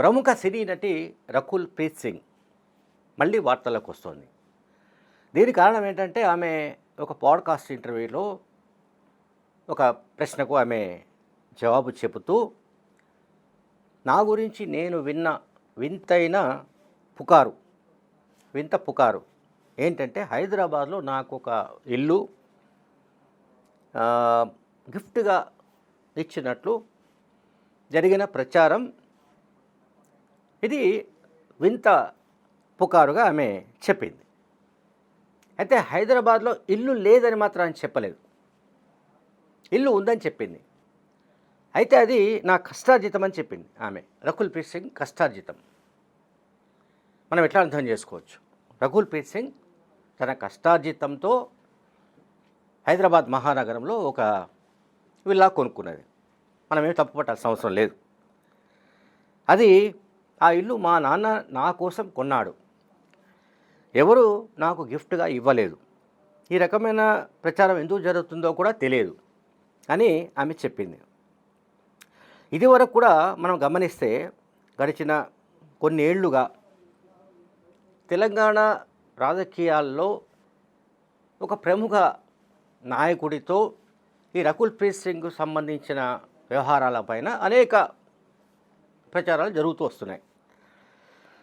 ప్రముఖ సినీ నటి రకుల్ ప్రీత్ సింగ్ మళ్ళీ వార్తలకు వస్తోంది. దీని కారణం ఏంటంటే ఆమె ఒక పాడ్కాస్ట్ ఇంటర్వ్యూలో ఒక ప్రశ్నకు ఆమె జవాబు చెబుతూ నా గురించి నేను విన్న వింతైన పుకారు వింత పుకారు ఏంటంటే హైదరాబాద్లో నాకు ఒక ఇల్లు గిఫ్ట్గా ఇచ్చినట్లు జరిగిన ప్రచారం ఇది వింత పుకారుగా ఆమె చెప్పింది. అయితే హైదరాబాద్లో ఇల్లు లేదని మాత్రం ఆమె చెప్పలేదు. ఇల్లు ఉందని చెప్పింది. అయితే అది నా కష్టార్జితం అని చెప్పింది ఆమె. రకుల్ ప్రీత్ సింగ్ కష్టార్జితం. మనం ఎట్లా అర్థం చేసుకోవచ్చు? రకుల్ ప్రీత్ సింగ్ తన కష్టార్జితంతో హైదరాబాద్ మహానగరంలో ఒక విల్లా కొనుక్కున్నది. మనం ఏం తప్పు పట్టాల్సిన అవసరం లేదు. అది ఆ ఇల్లు మా నాన్న నా కోసం కొన్నాడు. ఎవరు నాకు గిఫ్ట్గా ఇవ్వలేదు. ఈ రకమైన ప్రచారం ఎందుకు జరుగుతుందో కూడా తెలియదు అని ఆమె చెప్పింది. ఇది వరకు కూడా మనం గమనిస్తే గడిచిన కొన్ని ఏళ్ళుగా తెలంగాణ రాజకీయాల్లో ఒక ప్రముఖ నాయకుడితో ఈ రకుల్ ప్రీత్ సింగ్ సంబంధించిన వ్యవహారాలపైన అనేక ప్రచారాలు జరుగుతూ వస్తున్నాయి.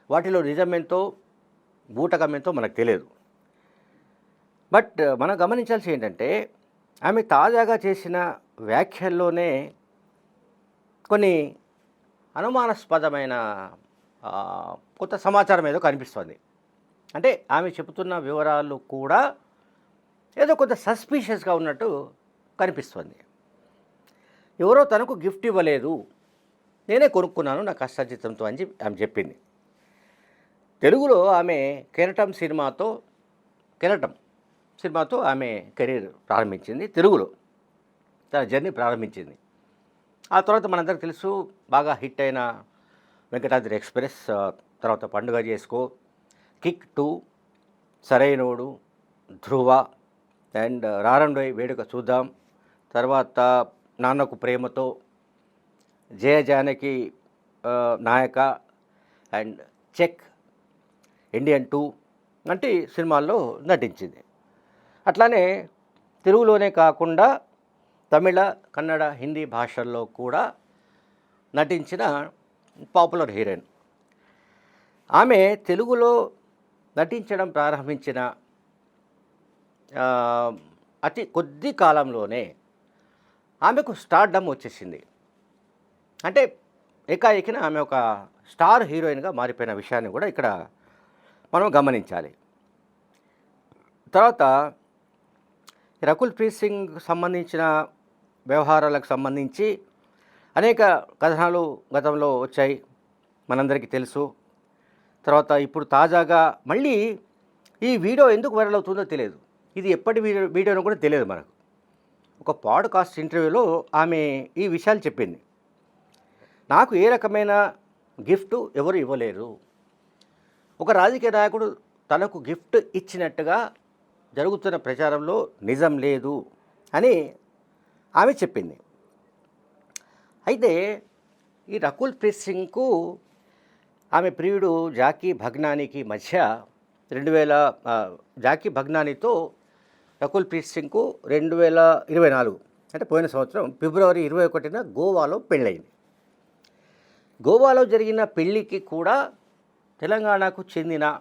వాటిలో నిజమెంతో బూటకమెంతో మనకు తెలియదు. బట్ మనం గమనించాల్సి ఏంటంటే ఆమె తాజాగా చేసిన వ్యాఖ్యల్లోనే కొన్ని అనుమానాస్పదమైన కొత్త సమాచారం ఏదో కనిపిస్తుంది. అంటే ఆమె చెబుతున్న వివరాలు కూడా ఏదో కొంత సస్పీషియస్గా ఉన్నట్టు కనిపిస్తుంది. ఎవరో తనకు గిఫ్ట్ ఇవ్వలేదు. నేనే కొనుక్కున్నాను నా కష్టార్జితంతో అని చెప్పి ఆమె చెప్పింది. తెలుగులో ఆమె కెరటం సినిమాతో కెరటం సినిమాతో ఆమె కెరీర్ ప్రారంభించింది తెలుగులో తన జర్నీ ప్రారంభించింది. ఆ తర్వాత మనందరికి తెలుసు బాగా హిట్ అయిన వెంకటాద్రి ఎక్స్ప్రెస్ తర్వాత పండుగ చేసుకో kick two Sarrainodu Dhruva and Rarandoi Veduka Chuddam తర్వాత Nannaku Prematho Jaya Janaki Nayaka and check Indian two వంటి సినిమాల్లో నటించింది. అట్లానే తెలుగులోనే కాకుండా తమిళ కన్నడ హిందీ భాషల్లో కూడా నటించిన పాపులర్ హీరోయిన్. ఆమె తెలుగులో నటించడం ప్రారంభించిన అతి కొద్ది కాలంలోనే ఆమెకు స్టార్డమ్ వచ్చేసింది. అంటే ఏకాఏకిన ఆమె ఒక స్టార్ హీరోయిన్గా మారిపోయిన విషయాన్ని కూడా ఇక్కడ మనం గమనించాలి. తర్వాత రకుల్ ప్రీత్ సింగ్ సంబంధించిన వ్యవహారాలకు సంబంధించి అనేక కథనాలు గతంలో వచ్చాయి మనందరికీ తెలుసు. తర్వాత ఇప్పుడు తాజాగా మళ్ళీ ఈ వీడియో ఎందుకు వైరల్ అవుతుందో తెలియదు. ఇది ఎప్పటి వీడియో వీడియోనో కూడా తెలియదు మనకు. ఒక పాడ్కాస్ట్ ఇంటర్వ్యూలో ఆమె ఈ విషయాలు చెప్పింది. నాకు ఏ రకమైన గిఫ్ట్ ఎవరు ఇవ్వలేరు. ఒక రాజకీయ నాయకుడు తనకు గిఫ్ట్ ఇచ్చినట్టుగా జరుగుతున్న ప్రచారంలో నిజం లేదు అని ఆమె చెప్పింది. అయితే ఈ రకుల్ ప్రీత్ సింగ్కు ఆమె ప్రియుడు జాకీ భగ్నానికి మధ్య రెండు వేల జాకీ భగ్నానితో రకుల్ ప్రీత్ సింగ్కు రెండు వేల ఇరవై నాలుగు అంటే పోయిన సంవత్సరం ఫిబ్రవరి ఇరవై ఒకటిన గోవాలో పెళ్ళయింది. గోవాలో జరిగిన పెళ్ళికి కూడా తెలంగాణకు చెందిన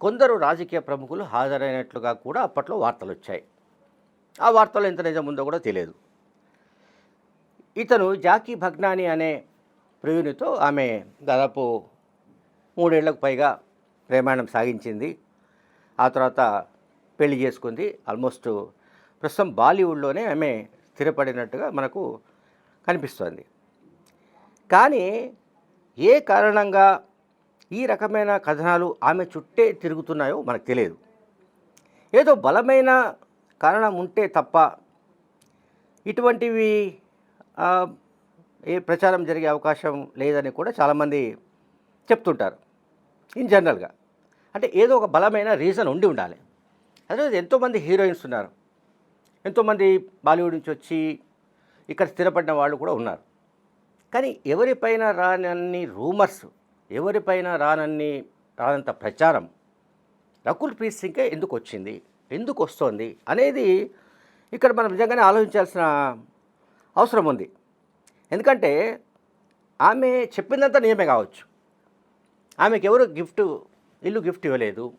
కొందరు రాజకీయ ప్రముఖులు హాజరైనట్లుగా కూడా అప్పట్లో వార్తలు వచ్చాయి. ఆ వార్తలు ఎంత నిజం ఉందో కూడా తెలియదు. ఇతను జాకీ భగ్నాని అనే ప్రియునితో ఆమె దాదాపు మూడేళ్ళకు పైగా ప్రేమాణం సాగించింది. ఆ తర్వాత పెళ్ళి చేసుకుంది. ఆల్మోస్ట్ ప్రస్తుతం బాలీవుడ్లోనే ఆమె స్థిరపడినట్టుగా మనకు కనిపిస్తోంది. కానీ ఏ కారణంగా ఈ రకమైన కథనాలు ఆమె చుట్టే తిరుగుతున్నాయో మనకు తెలియదు. ఏదో బలమైన కారణం ఉంటే తప్ప ఇటువంటివి ఏ ప్రచారం జరిగే అవకాశం లేదని కూడా చాలామంది చెప్తుంటారు. ఇన్ జనరల్గా. అంటే ఏదో ఒక బలమైన రీజన్ ఉండి ఉండాలి. అదే ఎంతోమంది హీరోయిన్స్ ఉన్నారు. ఎంతోమంది బాలీవుడ్ నుంచి వచ్చి ఇక్కడ స్థిరపడిన వాళ్ళు కూడా ఉన్నారు. కానీ ఎవరిపైన రానన్ని రూమర్స్ ఎవరిపైన రానన్ని రానంత ప్రచారం. రకుల్ ప్రీత్ సింగ్కే ఎందుకు వచ్చింది ఎందుకు వస్తోంది అనేది ఇక్కడ మనం నిజంగానే ఆలోచించాల్సిన అవసరం ఉంది. ఎందుకంటే ఆమె చెప్పిందంతా నిజమే కావచ్చు. ఆమెకి ఎవరు గిఫ్ట్ ఇల్లు గిఫ్ట్ ఇవ్వలేదు.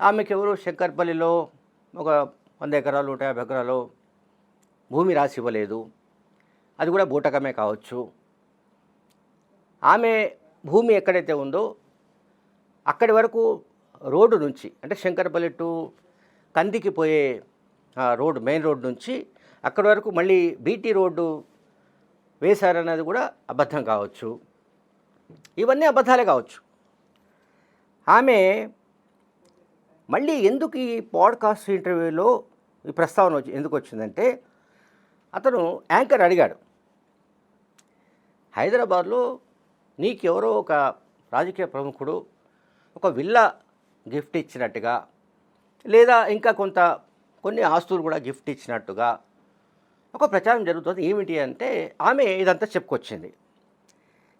ఆమెకి ఎవరు శంకర్పల్లిలో ఒక వంద ఎకరాలు నూట యాభై ఎకరాలు భూమి రాసి ఇవ్వలేదు. అది కూడా బూటకమే కావచ్చు. ఆమె భూమి ఎక్కడైతే ఉందో అక్కడి వరకు రోడ్డు నుంచి అంటే శంకరపల్లి టు కందికి పోయే ఆ రోడ్డు మెయిన్ రోడ్ నుంచి అక్కడి వరకు మళ్ళీ బీటీ రోడ్డు వేశారన్నది కూడా అబద్ధం కావచ్చు. ఇవన్నీ అబద్ధాలే కావచ్చు. ఆమె మళ్ళీ ఎందుకు ఈ పాడ్కాస్ట్ ఇంటర్వ్యూలో ఈ ప్రస్తావన వచ్చి ఎందుకు వచ్చిందంటే అతను యాంకర్ అడిగాడు. హైదరాబాద్లో నీకెవరో ఒక రాజకీయ ప్రముఖుడు ఒక విల్లా గిఫ్ట్ ఇచ్చినట్టుగా లేదా ఇంకా కొంత కొన్ని ఆస్తులు కూడా గిఫ్ట్ ఇచ్చినట్టుగా ఒక ప్రచారం జరుగుతుంది. ఏమిటి అంటే ఆమె ఇదంతా చెప్పుకొచ్చింది.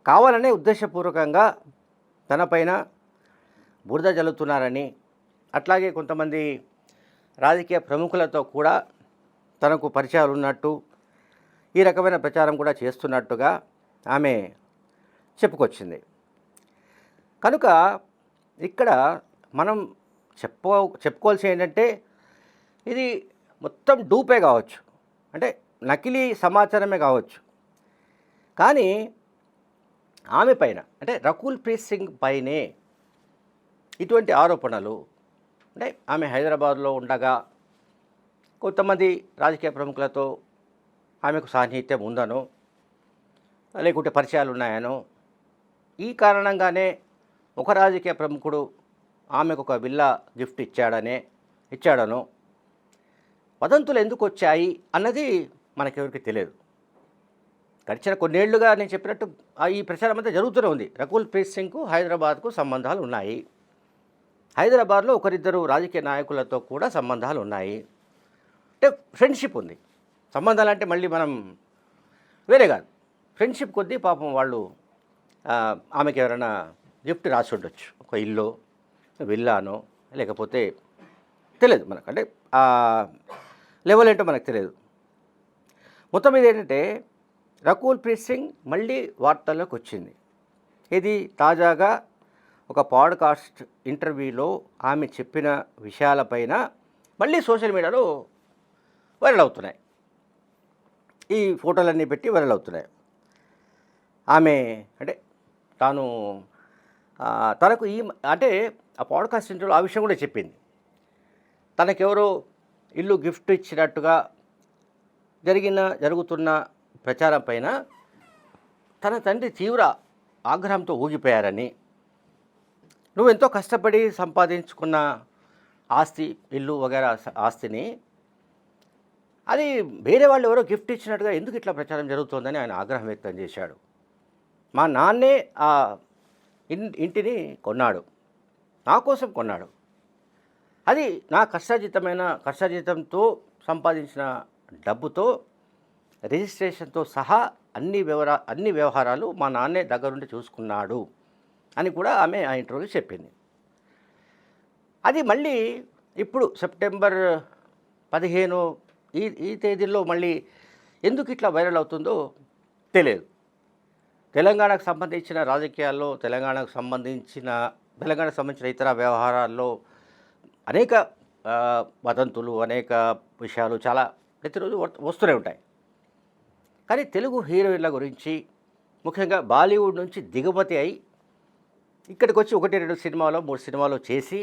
కావాలనే ఉద్దేశపూర్వకంగా తనపైన బురద జల్లుతున్నారని అట్లాగే కొంతమంది రాజకీయ ప్రముఖులతో కూడా తనకు పరిచయాలు ఉన్నట్టు ఈ రకమైన ప్రచారం కూడా చేస్తున్నట్టుగా ఆమె చెప్పుకొచ్చింది. కనుక ఇక్కడ మనం చెప్ప చెప్పుకోవాల్సి ఏంటంటే ఇది మొత్తం డూపే కావచ్చు. అంటే నకిలీ సమాచారమే కావచ్చు. కానీ ఆమె పైన అంటే రకుల్ ప్రీత్ సింగ్ పైనే ఇటువంటి ఆరోపణలు అంటే ఆమె హైదరాబాద్లో ఉండగా కొంతమంది రాజకీయ ప్రముఖులతో ఆమెకు సాన్నిహిత్యం ఉందనో లేకుంటే పరిచయాలు ఉన్నాయనో ఈ కారణంగానే ఒక రాజకీయ ప్రముఖుడు ఆమెకు ఒక విల్లా గిఫ్ట్ ఇచ్చాడనే ఇచ్చాడనో. వదంతులు ఎందుకు వచ్చాయి అన్నది మనకెవరికి తెలియదు. గడిచిన కొన్నేళ్ళుగా నేను చెప్పినట్టు ఆ ఈ ప్రచారం అంతా జరుగుతూనే ఉంది. రకుల్ ప్రీత్ సింగ్కు హైదరాబాద్కు సంబంధాలు ఉన్నాయి. హైదరాబాద్లో ఒకరిద్దరు రాజకీయ నాయకులతో కూడా సంబంధాలు ఉన్నాయి. అంటే ఫ్రెండ్షిప్ ఉంది. సంబంధాలు అంటే మళ్ళీ మనం వేరే కాదు. ఫ్రెండ్షిప్ కొద్దీ పాపం వాళ్ళు ఆమెకి ఎవరైనా గిఫ్ట్ రాసి ఉండొచ్చు. ఒక ఇల్లు విల్లానో లేకపోతే తెలియదు మనకు. అంటే లెవెల్ ఏంటో మనకు తెలియదు మొత్తం మీద ఏంటంటే రకుల్ ప్రీత్ సింగ్ మళ్ళీ వార్తల్లోకి వచ్చింది. ఇది తాజాగా ఒక పాడ్కాస్ట్ ఇంటర్వ్యూలో ఆమె చెప్పిన విషయాలపైన మళ్ళీ సోషల్ మీడియాలో వైరల్ అవుతున్నాయి. ఈ ఫోటోలన్నీ పెట్టి వైరల్ అవుతున్నాయి. ఆమె అంటే తాను తనకు ఈ అంటే ఆ పాడ్కాస్ట్ ఇంటర్వ్యూలో ఆ విషయం కూడా చెప్పింది. తనకెవరో ఇల్లు గిఫ్ట్ ఇచ్చినట్టుగా జరిగిన జరుగుతున్న ప్రచారం పైన తన తండ్రి తీవ్ర ఆగ్రహంతో ఊగిపోయారని నువ్వు ఎంతో కష్టపడి సంపాదించుకున్న ఆస్తి ఇల్లు వగేరా ఆస్తిని అది వేరే వాళ్ళు ఎవరో గిఫ్ట్ ఇచ్చినట్టుగా ఎందుకు ఇట్లా ప్రచారం జరుగుతోందని ఆయన ఆగ్రహం వ్యక్తం చేశాడు. మా నాన్నే ఆ ఇన్- ఇంటిని కొన్నాడు. నా కోసం కొన్నాడు. అది నా కష్టార్జితమైన కష్టార్జితంతో సంపాదించిన డబ్బుతో రిజిస్ట్రేషన్తో సహా అన్ని వివరా అన్ని వ్యవహారాలు మా నాన్నే దగ్గరుండి చూసుకున్నాడు అని కూడా ఆమె ఆ ఇంటర్వ్యూలో చెప్పింది. అది మళ్ళీ ఇప్పుడు సెప్టెంబర్ పదిహేను ఈ ఈ తేదీల్లో మళ్ళీ ఎందుకు ఇట్లా వైరల్ అవుతుందో తెలియదు. తెలంగాణకు సంబంధించిన రాజకీయాల్లో తెలంగాణకు సంబంధించిన తెలంగాణకు సంబంధించిన ఇతర వ్యవహారాల్లో అనేక వదంతులు అనేక విషయాలు చాలా ప్రతిరోజు వస్తూనే ఉంటాయి. కానీ తెలుగు హీరోయిన్ల గురించి ముఖ్యంగా బాలీవుడ్ నుంచి దిగుమతి అయి ఇక్కడికి వచ్చి ఒకటి రెండు సినిమాలో మూడు సినిమాలు చేసి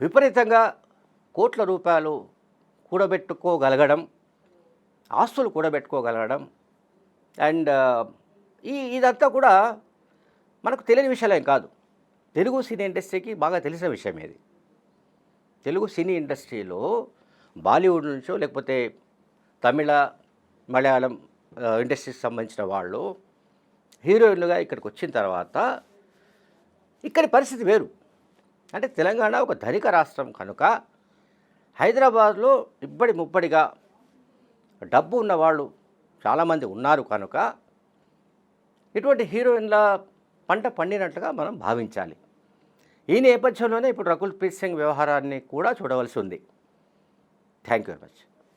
విపరీతంగా కోట్ల రూపాయలు కూడబెట్టుకోగలగడం ఆస్తులు కూడబెట్టుకోగలగడం అండ్ ఈ ఇదంతా కూడా మనకు తెలియని విషయాలేం కాదు. తెలుగు సినీ ఇండస్ట్రీకి బాగా తెలిసిన విషయం ఇది. తెలుగు సినీ ఇండస్ట్రీలో బాలీవుడ్ నుంచో లేకపోతే తమిళ మలయాళం ఇండస్ట్రీకి సంబంధించిన వాళ్ళు హీరోయిన్లుగా ఇక్కడికి వచ్చిన తర్వాత ఇక్కడి పరిస్థితి వేరు. అంటే తెలంగాణ ఒక ధనిక రాష్ట్రం కనుక హైదరాబాద్లో ఇబ్బడి ముబ్బడిగా డబ్బు ఉన్నవాళ్ళు చాలామంది ఉన్నారు కనుక ఇటువంటి హీరోయిన్ల పంట పండినట్లుగా మనం భావించాలి. ఈ నేపథ్యంలోనే ఇప్పుడు రకుల్ ప్రీత్ సింగ్ వ్యవహారాన్ని కూడా చూడవలసి ఉంది. Thank you very much.